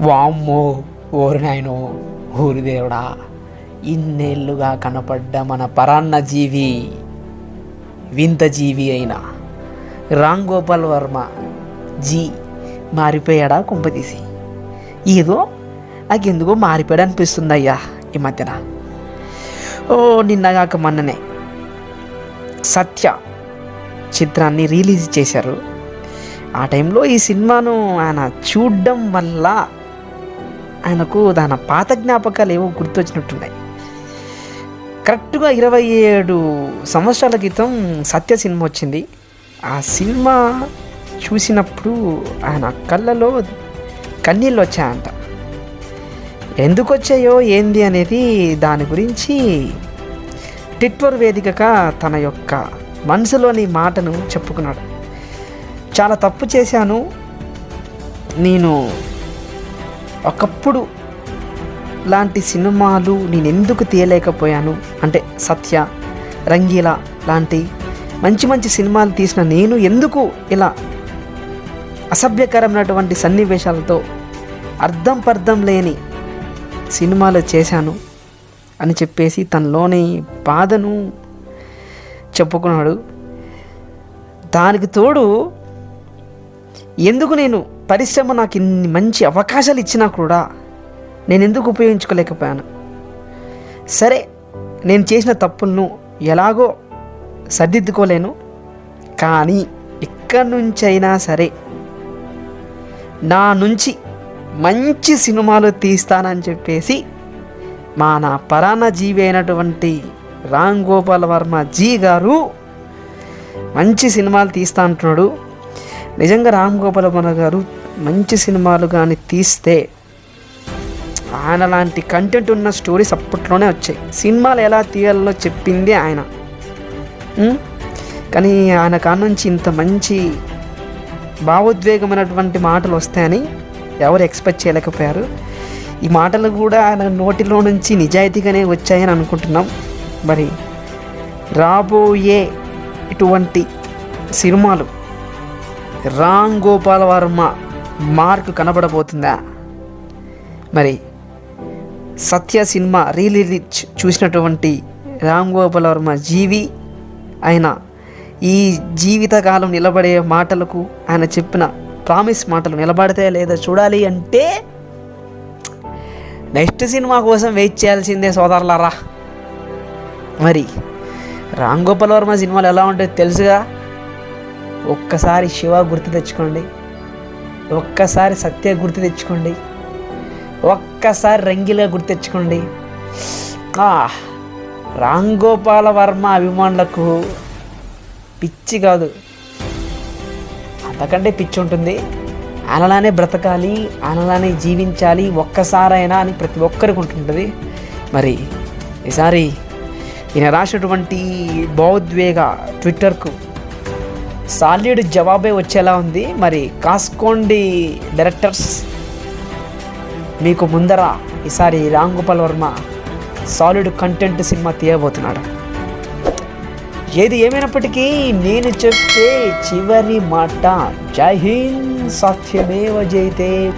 వామ్మో ఓరి నాయనో ఊరి దేవుడా ఇన్నేళ్ళుగా కనపడ్డ మన పరాన్న జీవి వింత జీవి అయిన రామ్ గోపాల్ వర్మ జీ మారిపోయాడా కుంపతీసి ఏదో నాకెందుకో మారిపోయాడు అనిపిస్తుంది అయ్యా ఈ మధ్యన. ఓ నిన్నగాక మొన్ననే సత్య చిత్రాన్ని రిలీజ్ చేశారు. ఆ టైంలో ఈ సినిమాను ఆయన చూడడం వల్ల ఆయనకు దాని పాత జ్ఞాపకాలు ఏవో గుర్తొచ్చినట్టున్నాయి. కరెక్ట్గా ఇరవై ఏడు సంవత్సరాల క్రితం సత్య సినిమా వచ్చింది. ఆ సినిమా చూసినప్పుడు ఆయన కళ్ళలో కన్నీళ్ళు వచ్చాయంట. ఎందుకు వచ్చాయో ఏంది అనేది దాని గురించి ట్విట్టర్ వేదికగా తన యొక్క మనసులోని మాటను చెప్పుకున్నాడు. చాలా తప్పు చేశాను. నేను ఒకప్పుడు లాంటి సినిమాలు నేను ఎందుకు తీయలేకపోయాను? అంటే సత్య రంగీలా లాంటి మంచి మంచి సినిమాలు తీసిన నేను ఎందుకు ఇలా అసభ్యకరమైనటువంటి సన్నివేశాలతో అర్థం పర్థం లేని సినిమాలు చేశాను అని చెప్పేసి తనలోని బాధను చెప్పుకున్నాడు. దానికి తోడు ఎందుకు నేను పరిశ్రమ నాకు ఇన్ని మంచి అవకాశాలు ఇచ్చినా కూడా నేను ఎందుకు ఉపయోగించుకోలేకపోయాను? సరే నేను చేసిన తప్పులను ఎలాగో సర్దిద్దుకోలేను కానీ ఇక్కడి నుంచైనా సరే నా నుంచి మంచి సినిమాలు తీస్తానని చెప్పేసి మా నా పరాణ జీవి అయినటువంటి రామ్ గోపాల్ వర్మ జీ గారు మంచి సినిమాలు తీస్తా అంటున్నాడు. నిజంగా రామ్ గోపాల్ వర్మ గారు మంచి సినిమాలు కానీ తీస్తే ఆయన లాంటి కంటెంట్ ఉన్న స్టోరీస్ అప్పట్లోనే వచ్చాయి. సినిమాలు ఎలా తీయాలో చెప్పింది ఆయన. కానీ ఆయన కాడ నుంచి ఇంత మంచి భావోద్వేగమైనటువంటి మాటలు వస్తాయని ఎవరు ఎక్స్పెక్ట్ చేయలేకపోయారు. ఈ మాటలు కూడా ఆయన నోటిలో నుంచి నిజాయితీగానే వచ్చాయని అనుకుంటున్నాం. మరి రాబోయే ఇటువంటి సినిమాలు రామ్ గోపాల్ వర్మ మార్క్ కనబడబోతుందా? మరి సత్య సినిమా రీలీజ్ చూసినటువంటి రామ్ గోపాల్ వర్మ జీవి ఆయన ఈ జీవితకాలం నిలబడే మాటలకు ఆయన చెప్పిన ప్రామిస్ మాటలు నిలబడితే లేదా చూడాలి అంటే నెక్స్ట్ సినిమా కోసం వెయిట్ చేయాల్సిందే సోదరులారా. మరి రామ్ గోపాల్ వర్మ సినిమాలు ఎలా ఉంటాయో తెలుసుగా? ఒక్కసారి శివ గుర్తు తెచ్చుకోండి. ఒక్కసారి సత్య గుర్తు తెచ్చుకోండి. ఒక్కసారి రంగిలా గుర్తు తెచ్చుకోండి. రామ్ గోపాల వర్మ అభిమానులకు పిచ్చి కాదు. అంతకంటే పిచ్చి ఉంటుంది. అనలానే బ్రతకాలి అనలానే జీవించాలి ఒక్కసారైనా అని ప్రతి ఒక్కరికి ఉంటుంటుంది. మరి ఈసారి ఈయన రాసినటువంటి భావోద్వేగ ట్విట్టర్కు సాలిడ్ జవాబే వచ్చేలా ఉంది. మరి కాస్కోండి డైరెక్టర్స్ మీకు ముందర ఈసారి Ramgopal Varma solid content cinema తీయబోతున్నాడు. ఏది ఏమైనప్పటికీ నేను చెప్పే చివరి మాట జై హింద్ సత్యమేవ జైతే.